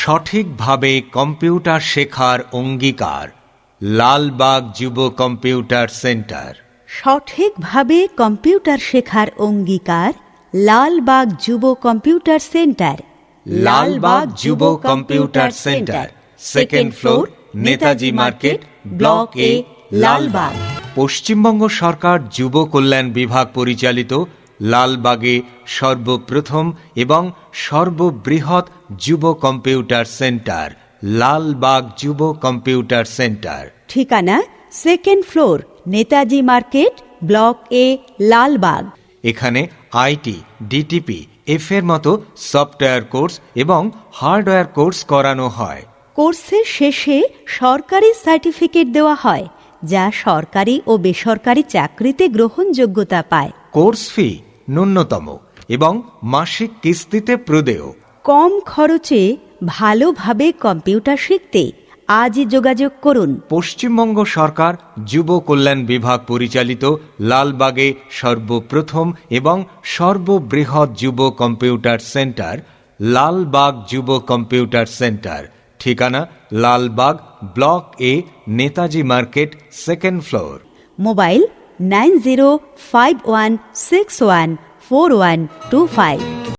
সঠিকভাবে কম্পিউটার শেখার অঙ্গীকার লালবাগ যুব কম্পিউটার সেন্টার। সঠিকভাবে কম্পিউটার শেখার অঙ্গীকার লালবাগ যুব computer centre. Lalbag Yuva computer centre second floor Netaji market block A Lalbag. Paschimbanga সরকার যুব কল্যাণ বিভাগ পরিচালিত লালবাগে সর্বপ্রথম এবং সর্ববৃহৎ যুব computer centre Lalbag Yuva computer centre. ঠিকানা second floor Netaji market block A Lalbag. এখানে আইটি ডিটিপি এফ এর মতো সফটওয়্যার কোর্স এবং হার্ডওয়্যার কোর্স করানো হয়। কোর্সের শেষে সরকারি সার্টিফিকেট দেওয়া হয় যা সরকারি ও বেসরকারি চাকরিতে গ্রহণযোগ্যতা পায়। কোর্স ফি ন্যূনতম এবং মাসিক কিস্তিতে প্রদেয়। কম খরচে ভালোভাবে কম্পিউটার শিখতে আজই যোগাযোগ করুন। পশ্চিমবঙ্গ সরকার যুব কল্যাণ বিভাগ পরিচালিত লালবাগে সর্বপ্রথম এবং সর্ববৃহৎ যুব কম্পিউটার সেন্টার লালবাগ যুব কম্পিউটার সেন্টার। ঠিকানা Lalbag block A Netaji market second floor. Mobile 9051614125.